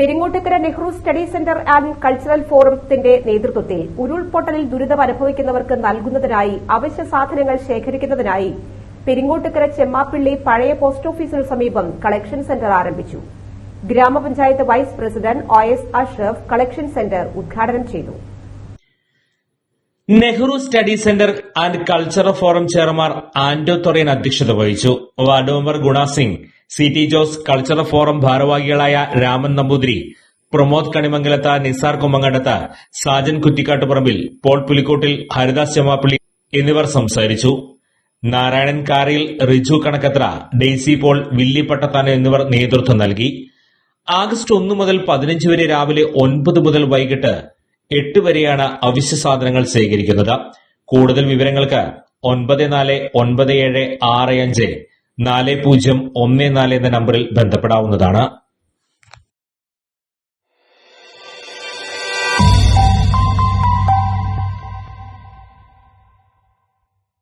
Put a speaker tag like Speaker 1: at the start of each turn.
Speaker 1: Peringottukara Nehru study centre and cultural ഫോറത്തിന്റെ നേതൃത്വത്തിൽ ഉരുൾപൊട്ടലിൽ ദുരിതം അനുഭവിക്കുന്നവർക്ക് നൽകുന്നതിനായി അവശ്യ സാധനങ്ങൾ ശേഖരിക്കുന്നതിനായി പെരിങ്ങോട്ടുകര ചെമ്മാപ്പിള്ളി പഴയ പോസ്റ്റ് ഓഫീസിന് സമീപം കളക്ഷൻ സെന്റർ ആരംഭിച്ചു. ഗ്രാമപഞ്ചായത്ത് vice president O S Ashraf collection centre ഉദ്ഘാടനം ചെയ്തു.
Speaker 2: Nehru study centre and cultural forum chairman Anto Thorayan അധ്യക്ഷത വഹിച്ചു. Ward member Guna Singh C T Jose cultural forum ഭാരവാഹികളായ രാമൻ നമ്പൂതിരി പ്രമോദ് കണിമംഗലത്ത് നിസാർ കുമ്മങ്ങടത്ത് സാജൻ കുറ്റിക്കാട്ടുപറമ്പിൽ പോൾ പുലിക്കോട്ടിൽ ഹരിദാസ് ചെമാപ്പിള്ളി എന്നിവർ സംസാരിച്ചു. നാരായണൻ കാറിൽ Riju Kanakkathra Daisy Paul Willy എന്നിവർ നേതൃത്വം നൽകി. ആഗസ്റ്റ് ഒന്ന് മുതൽ പതിനഞ്ച് വരെ രാവിലെ ഒൻപത് മുതൽ വൈകിട്ട് എട്ട് വരെയാണ് അവശ്യ സാധനങ്ങൾ ശേഖരിക്കുന്നത്. കൂടുതൽ വിവരങ്ങൾക്ക് ഒൻപത് നാല് ഒൻപത് ഏഴ് ആറ് അഞ്ച് നാല് പൂജ്യം ഒന്ന് നാല് എന്ന നമ്പറിൽ ബന്ധപ്പെടാവുന്നതാണ്.